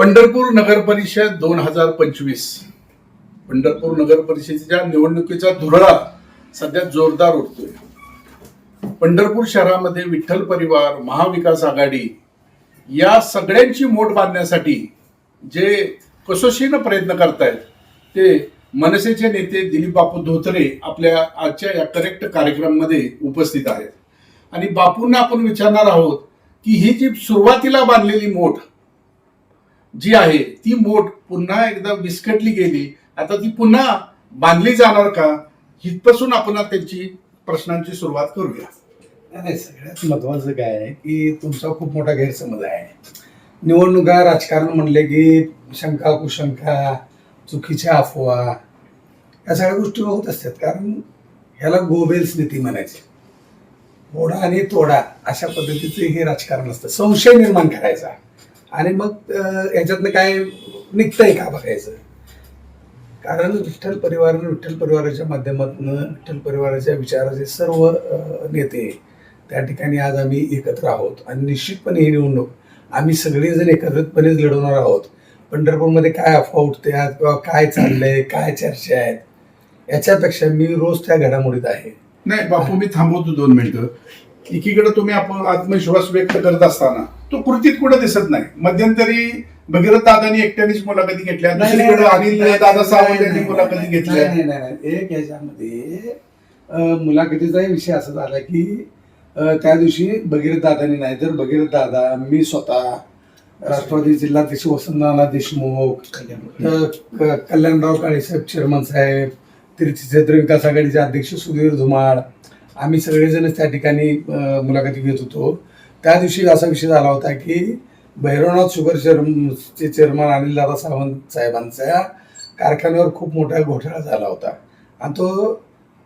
पंढरपूर नगर परिषद दोन हजार पंचवीस. पंढरपूर नगर परिषदेच्या निवडणुकीचा धुरळा सध्या जोरदार उठतोय पंढरपूर शहरामध्ये विठ्ठल परिवार महाविकास आघाडी या सगळ्यांची मोठ बांधण्यासाठी जे कसोशीनं प्रयत्न करतायत ते मनसेचे नेते दिलीप बापू धोत्रे आपल्या आजच्या या करेक्ट कार्यक्रमामध्ये उपस्थित आहेत. आणि बापूंना आपण विचारणार आहोत की ही जी सुरुवातीला बांधलेली मोठ जी आहे ती मोठ पुन्हा एकदा विस्कटली गेली. आता ती पुन्हा बांधली जाणार का? इथपासून आपण त्यांची प्रश्नांची सुरुवात करूया. नाही सगळ्यात महत्वाचं काय आहे की तुमचा खूप मोठा गैरसमज आहे. निवडणुका राजकारण म्हणले की शंका कुशंका चुकीच्या अफवा या सगळ्या गोष्टी होत असतात. कारण ह्याला गोबेल्स नीती म्हणायची. ओढा आणि तोडा अशा पद्धतीचे हे राजकारण असतं. संशय निर्माण करायचा. आणि मग याच्यातनं काय निघतंय का बघायचं? कारण विठ्ठल परिवार विठ्ठल परिवाराच्या माध्यमातून विठ्ठल परिवाराच्या विचाराचे सर्व नेते त्या ठिकाणी आज आम्ही एकत्र आहोत. आणि निश्चितपणे ही निवडणूक आम्ही सगळेजण एकत्रितपणेच लढवणार आहोत. पंढरपूरमध्ये काय अफवा आज किंवा काय चाललंय काय चर्चा आहेत याच्यापेक्षा मी रोज त्या घडामोडीत आहे. नाही बापू मी थांबवतो दोन मिनिटं. एकीकडे तुम्ही आपण आत्मविश्वास व्यक्त करत असताना तो कृतीत कुठे दिसत नाही. मध्यंतरी भगीरथ दादांनी एकट्यानेच मुलाखती घेतल्या दुसरीकडे अनिल दादा सावंत यांनी मुलाखती घेतल्या. नाही नाही नाही एक याच्यामध्ये मुलाखतीचाही विषय असा झाला की त्या दिवशी भगीरथ दादांनी नाही तर भगीरथ दादा मी स्वतः राष्ट्रवादी जिल्हाध्यक्ष वसंतनाना देशमुख कल्याणराव काळेसाहेब चेअरमन साहेब तीर्थक्षेत्र विकास आघाडीचे अध्यक्ष सुधीर धुमाळ आम्ही सगळेजणच त्या ठिकाणी मुलाखती घेत होतो. त्या दिवशी असा विषय झाला होता की भैरवनाथ शुगर चे चेअरमन अनिलदादा सावंत साहेबांच्या कारखान्यावर खूप मोठा घोटाळा झाला होता. आणि तो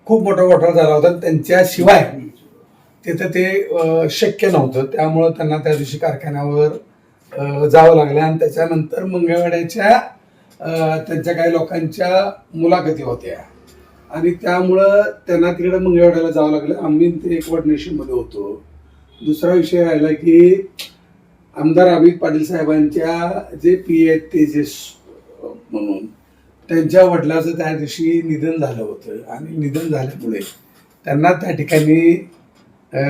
खूप मोठा घोटाळा झाला होता त्यांच्याशिवाय तिथं ते शक्य नव्हतं. त्यामुळं त्यांना त्या दिवशी कारखान्यावर जावं लागलं आणि त्याच्यानंतर मंगळवाड्याच्या त्यांच्या काही लोकांच्या मुलाखती होत्या. आणि त्यामुळं त्यांना तिकडे मंगळवाड्याला जावं लागलं. आम्ही ते एक मध्ये होतो. दुसरा विषय राहिला की आमदार अमित पाटील साहेबांच्या जे पी आहेत तेजस म्हणून त्यांच्या वडिलाचं त्या दिवशी निधन झालं होतं. आणि निधन झाल्यामुळे त्यांना त्या ठिकाणी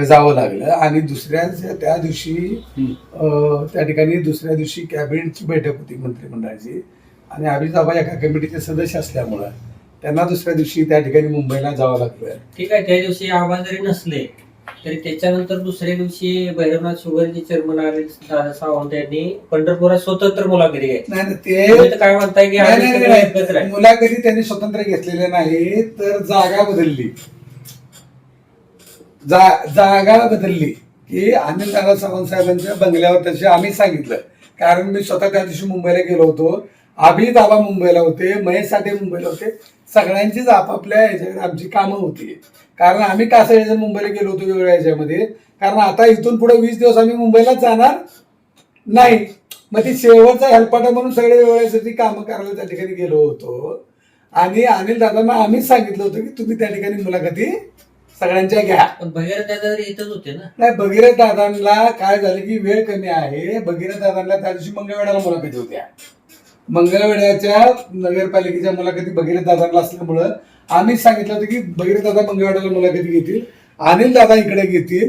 जावं लागलं. आणि दुसऱ्या त्या दिवशी त्या ठिकाणी दुसऱ्या दिवशी कॅबिनेटची बैठक होती मंत्रिमंडळाची. आणि आबा एका कमिटीचे सदस्य असल्यामुळं त्यांना दुसऱ्या दिवशी त्या ठिकाणी मुंबईला जावं लागलं ठीक आहे त्या दिवशी आवाज जरी नसले तरी त्याच्यानंतर दुसऱ्या दिवशी भैरवनाथ शुगरचे चेअरमन आले सावंत यांनी पंढरपुरात स्वतंत्र मुलाखती घ्यायची. नाही ते तुम्ही तर काय म्हणताय की नाही, आम्ही नाही, सगळे एकत्र नाही. आहे मुलाखती त्यांनी स्वतंत्र घेतलेले नाही तर जागा बदलली. जा- जागा बदलली की अनिल दादा सावंत साहेबांच्या बंगल्यावर तसे आम्ही सांगितलं. कारण मी स्वतः त्या दिवशी मुंबईला गेलो होतो. दादा मुंबईला होते महेश साठे मुंबईला होते. सगळ्यांचीच आपापल्या ह्याच्याकडे आमची कामं होती. कारण आम्ही का सगळेजण मुंबईला गेलो होतो वेगवेगळ्या ह्याच्यामध्ये कारण आता इथून पुढे वीस दिवस आम्ही मुंबईलाच जाणार नाही. मग ती शेवटचा हेल्पाटा म्हणून सगळे वेळेसाठी कामं करायला त्या ठिकाणी गेलो होतो. आणि अनिल दादांना आम्हीच सांगितलं होतं की तुम्ही त्या ठिकाणी मुलाखती सगळ्यांच्या घ्या. पण भगीरथ दादा इथंच होते ना? नाही भगीरथ दादांना काय झालं की वेळ कमी आहे. भगीरथ दादांना त्या दिवशी मंगळवेढ्याला मुलाखती होत्या. मंगळवेढ्याच्या नगरपालिकेच्या मुलाखती भगीरथ दादांना असल्यामुळं आम्हीच सांगितलं होतं की भगीरथ दादा मंगळवेढ्याला मुलाखती घेतील अनिल दादा इकडे घेतील.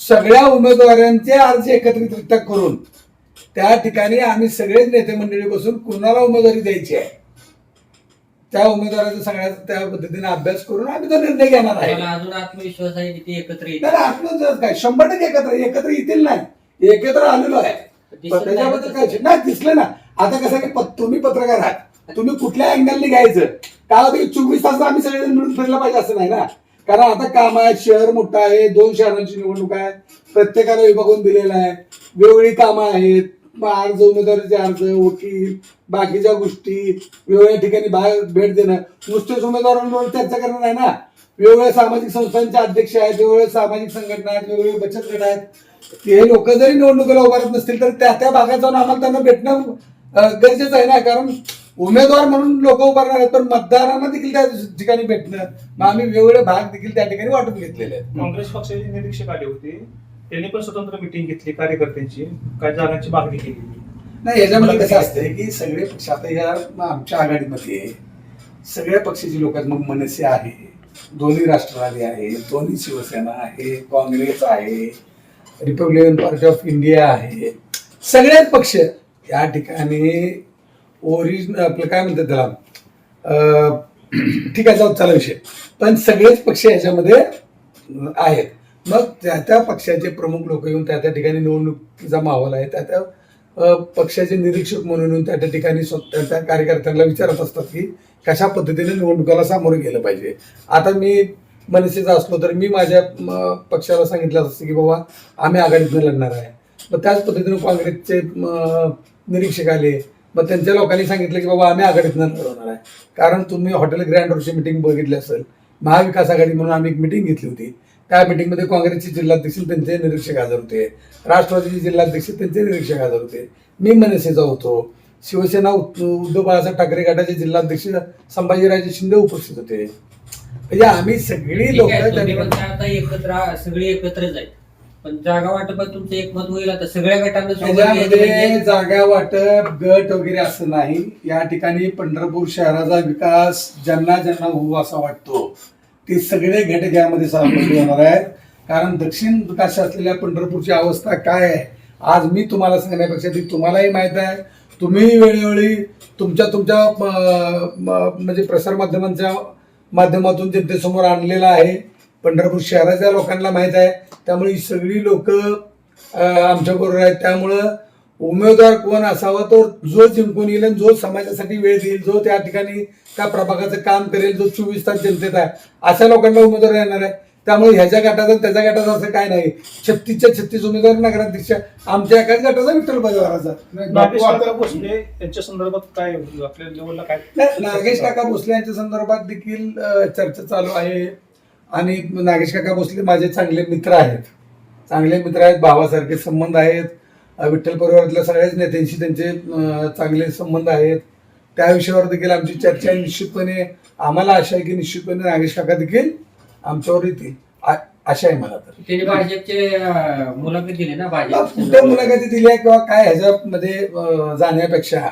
सगळ्या उमेदवारांचे अर्ज एकत्रितरित्या करून त्या ठिकाणी आम्ही सगळेच नेते मंडळी बसून कुणाला उमेदवारी द्यायची आहे? त्या उमेदवाराचा सगळ्या त्या पद्धतीने अभ्यास करून आम्ही तो निर्णय घेणार आहे. मला अजून आत्मविश्वास आहे की ते एकत्र येतील? नाही, आत्मविश्वास काय? शंभर टक्के एकत्र एकत्र येतील नाही. एकत्र आलेलो आहे. दिसत पण नाही. त्याच्याबद्दल काय? नाही दिसलं ना आता कसं की तुम्ही पत्रकार आहात. तुम्ही कुठल्या अँगलने घ्यायचं? काय होतं की चोवीस तास आम्ही सगळेजण मिळून फिरलं पाहिजे असं नाही ना? कारण आता काम आहे शहर मोठं आहे दोन शहरांची निवडणूक आहे. प्रत्येकाला विभागून दिलेला आहे. वेगवेगळी कामं आहेत. अर्ज उमेदवारीचे अर्ज वकील बाकीच्या गोष्टी वेगवेगळ्या ठिकाणी बाहेर भेट देणं. नुसतेच उमेदवारांवर चर्चा करणं नाही ना? वेगवेगळ्या सामाजिक संस्थांचे अध्यक्ष आहेत वेगवेगळ्या सामाजिक संघटना आहेत वेगवेगळे बचत गट आहेत. हे लोक जरी निवडणुकीला उभारत नसतील तर त्या त्या भागात जाऊन आम्हाला त्यांना भेटणं गरजेचं आहे ना कारण उमेदवार म्हणून लोक उभारणार आहेत पण मतदारांना देखील त्या ठिकाणी भेटणं. मग आम्ही वेगवेगळे भाग देखील त्या ठिकाणी वाटून घेतलेले आहेत. काँग्रेस पक्षाचे निरीक्षक आले होते त्यांनी पण स्वतंत्र मिटिंग घेतली कार्यकर्त्यांची काही जागांची मागणी केली. नाही याच्यामध्ये कसं असतंय की सगळे पक्ष आता या आमच्या आघाडीमध्ये सगळ्या पक्षाची लोक आहेत मग मनसे आहे दोन्ही राष्ट्रवादी आहे दोन्ही शिवसेना आहे काँग्रेस आहे रिपब्लिकन पार्टी ऑफ इंडिया आहे सगळेच पक्ष या ठिकाणी ओरिजिन आपलं काय म्हणतात त्याला? ठीक आहे जाऊ चाला विषय. पण सगळेच पक्ष याच्यामध्ये आहेत. मग त्या त्या पक्षाचे प्रमुख लोक येऊन त्या त्या ठिकाणी निवडणुकीचा माहोल आहे. त्या त्या पक्षाचे निरीक्षक म्हणून येऊन त्या त्या ठिकाणी स्वतः त्या कार्यकर्त्यांना विचारत असतात की कशा पद्धतीने निवडणुकाला सामोरं गेलं पाहिजे. आता मी मनसेचा असलो तर मी माझ्या पक्षाला सांगितलं असतं की बाबा आम्ही आघाडीतून लढणार आहे. मग त्याच पद्धतीने काँग्रेसचे निरीक्षक आले. मग त्यांच्या लोकांनी सांगितलं की बाबा आम्ही आघाडीतून लढवणार आहे. कारण तुम्ही हॉटेल ग्रँड रोडची मिटिंग बघितली असेल महाविकास आघाडी म्हणून आम्ही एक मिटिंग घेतली होती. त्या मिटिंगमध्ये काँग्रेसचे जिल्हाध्यक्ष त्यांचे निरीक्षक हजर होते. राष्ट्रवादीचे जिल्हाध्यक्ष त्यांचे निरीक्षक हजर होते. मी मनसेचा होतो. शिवसेना उद्ध- उद्धव बाळासाहेब ठाकरे गटाचे जिल्हाध्यक्ष संभाजीराजे शिंदे उपस्थित होते. म्हणजे आम्ही सगळी लोक एकत्र सगळी एकत्रच आहेत. पण जागा वाटपात तुमचं एकमत होईल. आता सगळ्या गटांना सोबत घ्यायचं त्याच्यामध्ये म्हणजे जागा वाटप गट वगैरे असं नाही. या ठिकाणी पंढरपूर शहराचा विकास ज्यांना ज्यांना होऊ असा वाटतो ते सगळे घटक यामध्ये सहभागी होणार आहेत. कारण दक्षिण विकास असलेल्या पंढरपूरची अवस्था काय आहे? आज मी तुम्हाला सांगण्यापेक्षा ती तुम्हालाही माहीत आहे. तुम्ही वेळोवेळी तुमच्या तुमच्या म- म्हणजे प्रसारमाध्यमांच्या माध्यमातून जनतेसमोर आणलेला आहे. पंढरपूर शहराच्या लोकांना माहीत आहे त्यामुळे ही सगळी लोक आमच्या बरोबर आहेत. त्यामुळं उमेदवार कोण असावा तो जो जिंकून येईल आणि जो समाजासाठी वेळ देईल जो त्या ठिकाणी त्या प्रभागाचं काम करेल जो चोवीस तास जनतेत आहे अशा लोकांना उमेदवार येणार आहे. त्यामुळे ह्याच्या गटाचं आणि त्याच्या गटाचं असं काय नाही. छत्तीसच्या छत्तीस उमेदवार नगराध्यक्ष आमच्या एकाच गटाचा विठ्ठल काका भोसले यांच्या संदर्भात काय आपल्या लेवलला काय? नागेश काका भोसले यांच्या संदर्भात देखील चर्चा चालू आहे. आणि नागेश काका भोसले माझे चांगले मित्र आहेत. चांगले मित्र आहेत भावासारखे संबंध आहेत. विठ्ठल परिवारातल्या सगळ्याच नेत्यांशी त्यांचे चांगले संबंध आहेत. त्या विषयावर देखील आमची चर्चा निश्चितपणे आम्हाला आशा आहे की निश्चितपणे नागेश काका देखील आमच्यावर येतील. आशा आहे मला तर. त्यांनी भाजपचे मुलाखत दिली ना कुठं भाजप मुलाखती दिल्या किंवा काय ह्याच्यामध्ये जाण्यापेक्षा?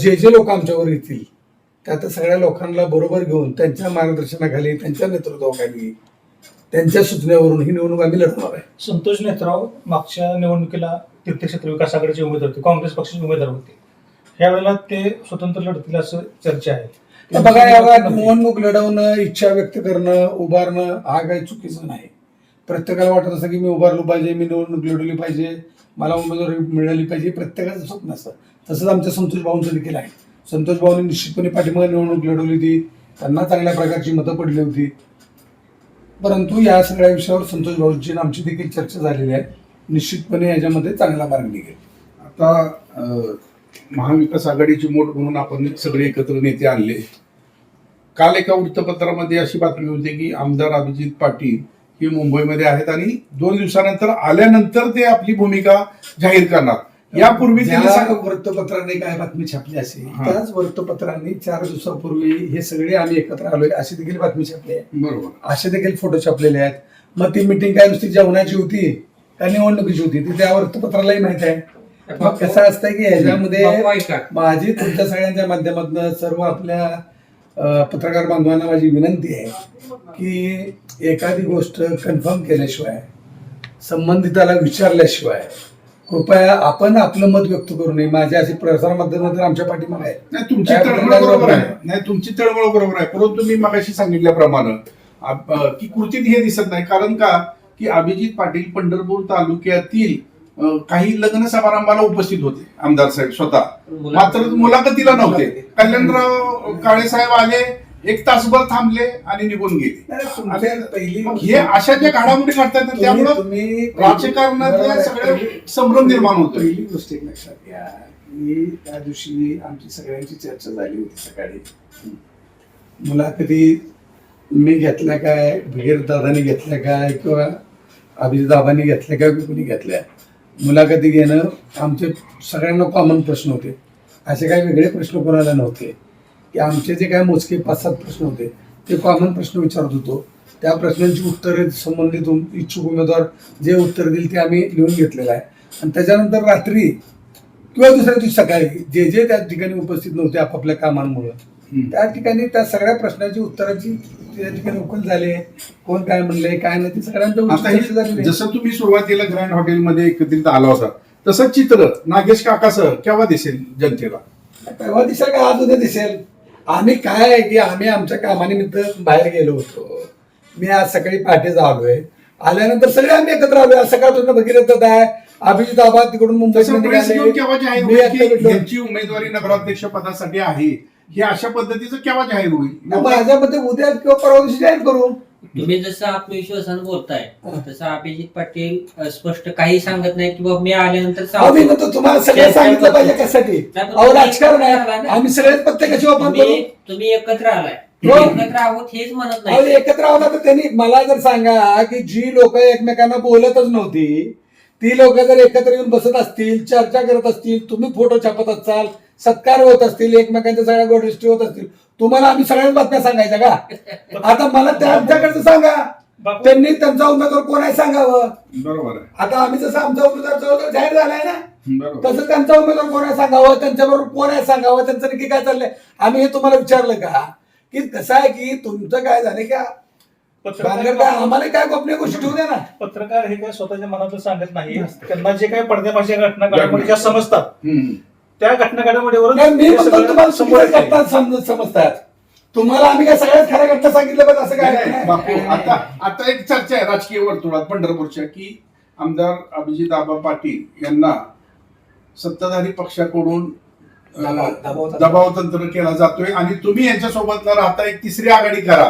जे जे लोक आमच्यावर येतील त्यात सगळ्या लोकांना बरोबर घेऊन त्यांच्या मार्गदर्शनाखाली त्यांच्या नेतृत्वाखाली त्यांच्या सूचनेवरून ही निवडणूक आम्ही लढवणार आहे. संतोष नेत्राव मागच्या निवडणुकीला तीर्थक्षेत्र विकास आघाडीचे उमेदवार होते काँग्रेस पक्षाचे उमेदवार होते. यावेळेला ते स्वतंत्र लढतील असं चर्चा आहे. बघा याला निवडणूक लढवणं इच्छा व्यक्त करणं उभारणं हा काही चुकीचं नाही. प्रत्येकाला वाटत असतं की मी उभारलो पाहिजे मी निवडणूक लढवली पाहिजे मला उमेदवारी मिळाली पाहिजे प्रत्येकाचं स्वप्न असतं. तसंच आमच्या संतोष भाऊंचं देखील आहे. संतोष भाऊंनी निश्चितपणे पाठिंबा निवडणूक लढवली होती. त्यांना चांगल्या प्रकारची मतं पडली होती. परंतु या सगळ्या विषयावर संतोष भाऊंची आमची देखील चर्चा झालेली आहे. निश्चितपणे याच्यामध्ये चांगला मार्ग निघेल. आता महाविकास आघाडीची मोठ म्हणून आपण सगळे एकत्र नेते आणले. काल एका वृत्तपत्रामध्ये अशी बातमी होती की आमदार अभिजित पाटील हे मुंबईमध्ये आहेत आणि दोन दिवसानंतर आल्यानंतर ते आपली भूमिका जाहीर करणार. यापूर्वी त्यांनी वृत्तपत्राने काय बातमी छापली असेल हा. त्याच वृत्तपत्रांनी चार दिवसापूर्वी हे सगळे आम्ही एकत्र आलोय अशी देखील बातमी छापली आहे. बरोबर. असे देखील फोटो छापलेले आहेत. मग ती मिटिंग काय नुसती जेवणाची होती का निवडणुकीची होती ती त्या वृत्तपत्रालाही माहीत आहे. मग कसं असतंय की ह्याच्यामध्ये माझी तुमच्या सगळ्यांच्या माध्यमातून सर्व आपल्या पत्रकार बांधवांना माझी विनंती आहे की एखादी गोष्ट कन्फर्म केल्याशिवाय संबंधिताला विचारल्याशिवाय कृपया आपण आपलं मत व्यक्त करू नये. माझ्या असे प्रसार माध्यम तर आमच्या पाठीमागे आहेत. नाही तुमची तळमळ बरोबर आहे. नाही. नाही तुमची तळमळ बरोबर आहे. परंतु मी मगाशी सांगितल्याप्रमाणे आप- अ, की कृतीत हे दिसत नाही. कारण का? की अभिजित पाटील पंढरपूर तालुक्यातील अ, काही लग्न समारंभाला उपस्थित होते आमदार साहेब स्वतः. मात्र मुलाखतीला नव्हते. कल्याणराव काळे साहेब आले एक तासभर थांबले आणि निघून गेले. पहिली मग हे अशा ज्या घडामोडी घडतात ना त्यामुळं. सगळ्या पहिली- संभ्रम निर्माण होतोय. पहिली गोष्ट एक लक्षात घ्या की त्या दिवशी आमची सगळ्यांची चर्चा झाली होती सकाळी. मुलाखती मी घेतल्या काय भगीर दादानी घेतल्या काय किंवा अभिजित दादानी घेतल्या काय कोणी घेतल्या. मुलाखती घेणं आमचे सगळ्यांना कॉमन प्रश्न होते. असे काही वेगळे प्रश्न कोणाला नव्हते. की आमचे जे काय मोजके पाच सात प्रश्न होते ते कॉमन प्रश्न विचारत होतो. त्या प्रश्नांची उत्तरे संबंधित इच्छुक उमेदवार जे उत्तर देईल ते आम्ही लिहून घेतलेलं आहे. आणि त्याच्यानंतर रात्री किंवा दुसऱ्या दिवशी सकाळी जे जे त्या ठिकाणी उपस्थित नव्हते आपापल्या कामांमुळे. त्या ठिकाणी त्या सगळ्या प्रश्नाची उत्तराची त्या ठिकाणी उकल झाले. कोण काय म्हणले काय नाही ते सगळ्यांचं. जसं तुम्ही सुरुवातीला ग्रँड हॉटेलमध्ये एकत्रित आला होता तसं चित्र नागेश काकासह केव्हा दिसेल जनतेला? तेव्हा दिसेल का? आज उद्या दिसेल. आम्ही काय आहे की आम्ही आमच्या कामानिमित्त बाहेर गेलो होतो. मी आज सकाळी पहाटे आलोय आल्यानंतर सगळे आम्ही एकत्र आलोय. आज सकाळपासून भगीरथ आहे अभिजित आबाद तिकडून मुंबईत तसं प्रेस घेऊन केव्हा जाहीर मी होईल आता की भेटलो. यांची उमेदवारी नगराध्यक्ष पदासाठी आहे? हे अशा पद्धतीचं केव्हा जाहीर होईल? माझ्या मते उद्या किंवा परवा दिवशी जाहीर करू. तुम्ही जसं आत्मविश्वासानं बोलताय. तसं अभिजित पाटील स्पष्ट काही सांगत नाही की बाबा मी आल्यानंतर अहो, मी सांगतो. म्हणतो तुम्हाला सगळं सांगितलं पाहिजे कशासाठी अहो राजकारण आहे. आम्ही सगळेच प्रत्येकाची वापर करू तुम्ही तुम्ही एकत्र आलाय हो. एकत्र आहोत हेच म्हणत अहो, नाही एकत्र आहोत तर त्यांनी मला जर सांगा की जी लोक एकमेकांना बोलतच नव्हती ती लोक जर एकत्र येऊन बसत असतील चर्चा करत असतील तुम्ही फोटो छापत असाल सत्कार होत असतील एकमेकांच्या सगळ्या गोष्टी होत असतील. तुम्हाला आम्ही सगळ्याच बातम्या सांगायच्या का? आता मला त्यांच्याकडचं सांगा. त्यांनी त्यांचा उमेदवार कोण आहे सांगावं? बरोबर आहे. आता आम्ही जसं आमचा उमेदवार जाहीर झालाय ना? तसं त्यांचा उमेदवार कोण आहे सांगावं? त्यांच्याबरोबर कोण आहे सांगावं? त्यांचं नक्की काय चाललंय? आम्ही हे तुम्हाला विचारलं का? की कसं आहे की तुमचं काय झालं की? आम्हाला काय गोपनीय गोष्टी ठेवू दे ना. पत्रकार हे काय स्वतःच्या मनातलं सांगत नाही. त्यांना जे काही पडद्यापाशी घटना घडामोडी समजतात. हम्म. त्या घटना घडामोडीवरून नाही, मी हे म्हणतो सगळं तुम्हाला समोर समोर येतंय. घटना समज समजतात तुम्हाला आम्ही काय सगळ्यात खऱ्या घटना सांगितलं पण असं काय नाही, नाही. बापू आता आता एक चर्चा आहे राजकीय वर्तुळात पंढरपूरच्या की आमदार अभिजित आबा पाटील यांना सत्ताधारी पक्षाकडून अं, दबाव- दबाव- दबाव तंत्र केला जातोय आणि तुम्ही यांच्यासोबत राहता एक तिसरी आघाडी करा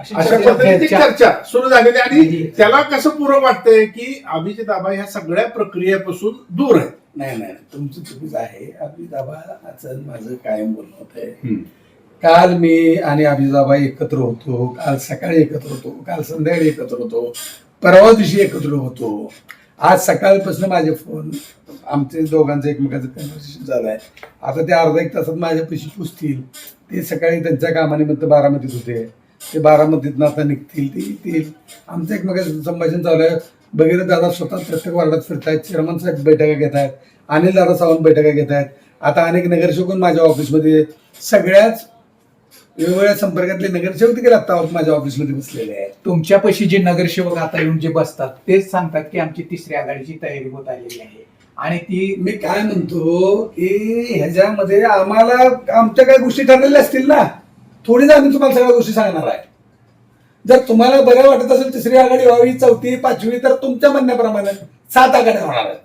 अशी पद्धतीची चर्चा सुरू झालेली. आणि त्याला कसं पूरक वाटतंय की अभिजित आबा ह्या सगळ्या प्रक्रियेपासून दूर आहे नाही नाही तुमचं चुकीचं आहे. अभिदाबाचं माझं कायम बोलणं होत आहे काल मी आणि अभिजाबा एकत्र होतो. काल सकाळी एकत्र होतो. काल संध्याकाळी एकत्र होतो. परवा दिवशी एकत्र होतो. आज सकाळपासून माझे फोन आमचे दोघांचं एकमेकांचं कन्व्हर्सेशन झालं आहे. आता ते अर्धा एक तासात माझ्या पैसे पुसतील ते सकाळी त्यांच्या कामानिमित्त बारामतीत होते. ते बारामतीतनं आता निघतील ते येतील आमचं एकमेकांचं संभाषण चालू आहे. बघितलं दादा स्वतः प्रत्येक वार्डात फिरतायत चेअरमन साहेब बैठका घेत आहेत अनिल दादा सावंत बैठका घेत आहेत. आता अनेक नगरसेवक माझ्या ऑफिसमध्ये सगळ्याच वेगवेगळ्या संपर्कातले नगरसेवक देखील आता माझ्या ऑफिसमध्ये बसलेले आहेत. तुमच्यापाशी जे नगरसेवक आता येऊन जे बसतात तेच सांगतात की आमची तिसऱ्या आघाडीची तयारी होत आलेली आहे. आणि ती मी काय म्हणतो की ह्याच्यामध्ये आम्हाला आमच्या काही गोष्टी ठरलेल्या असतील ना? थोडीच आम्ही तुम्हाला सगळ्या गोष्टी सांगणार आहे. जर तुम्हाला बरं वाटत असेल तिसरी आघाडी व्हावी चौथी पाचवी तर तुमच्या म्हणण्याप्रमाणे सात आघाड्या होणार आहेत.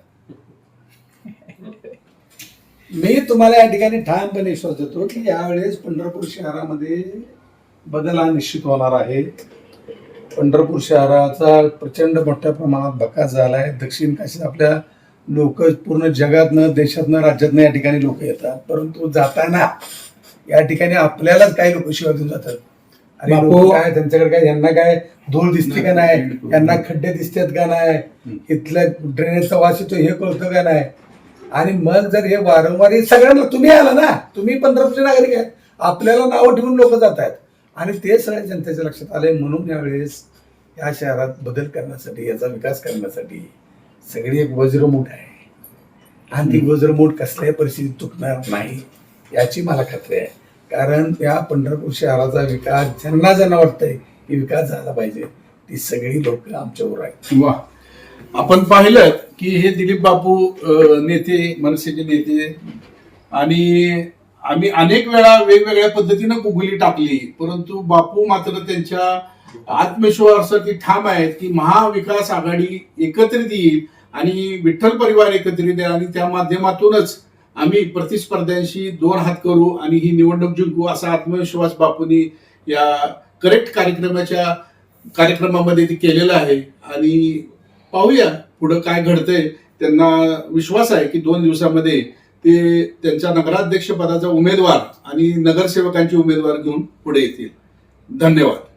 मी तुम्हाला या ठिकाणी ठामपणे विश्वास देतो की यावेळेस पंढरपूर शहरामध्ये बदल हा निश्चित होणार आहे. पंढरपूर शहराचा प्रचंड मोठ्या प्रमाणात बकास झाला आहे दक्षिण काशीत आपल्या लोक पूर्ण जगातनं देशातनं राज्यातनं या ठिकाणी लोक येतात. परंतु जाताना या ठिकाणी आपल्यालाच काही लोक शिवाय देऊन जातात बापू- लोकं काय त्यांच्याकडे काय यांना काय धूळ दिसते का नाही? यांना खड्डे दिसतात का नाही? इथलं ड्रेनेजचा वास येतो हे कळतं का नाही? आणि मग जर हे वारंवार हे सगळ्यांना तुम्ही आला ना तुम्ही पंधराशे नागरिक आहेत. आपल्याला नावं ठेवून लोक जात आहेत. आणि ते सगळ्या जनतेच्या लक्षात आले म्हणून यावेळेस या शहरात बदल करण्यासाठी याचा विकास करण्यासाठी सगळी एक वज्रमूठ आहे. आणि ती वज्रमूठ कसल्याही परिस्थितीत चुकणार नाही. याची मला खात्री आहे. कारण त्या पंढरपूर शहराचा विकास ज्यांना ज्यांना वाटतंय की विकास झाला पाहिजे ती सगळी लोक आमच्यावर आहेत. वा. आपण पाहिलं की हे दिलीप बापू नेते मनसेचे नेते आणि आम्ही अनेक वेळा वेगवेगळ्या पद्धतीनं गुगली टाकली परंतु बापू मात्र त्यांच्या आत्मविश्वासासाठी ठाम आहेत की महाविकास आघाडी एकत्रित येईल आणि विठ्ठल परिवार एकत्रित येईल आणि त्या माध्यमातूनच आम्ही प्रतिस्पर्ध्यांशी दोन हात करू आणि ही निवडणूक जिंकू असा आत्मविश्वास बापूंनी या करेक्ट कार्यक्रमाच्या कार्यक्रमामध्ये ते केलेलं आहे. आणि पाहूया पुढं काय घडतंय. त्यांना विश्वास आहे की दोन दिवसामध्ये ते त्यांच्या नगराध्यक्ष पदाचा उमेदवार आणि नगरसेवकांचे उमेदवार घेऊन पुढे येतील. धन्यवाद.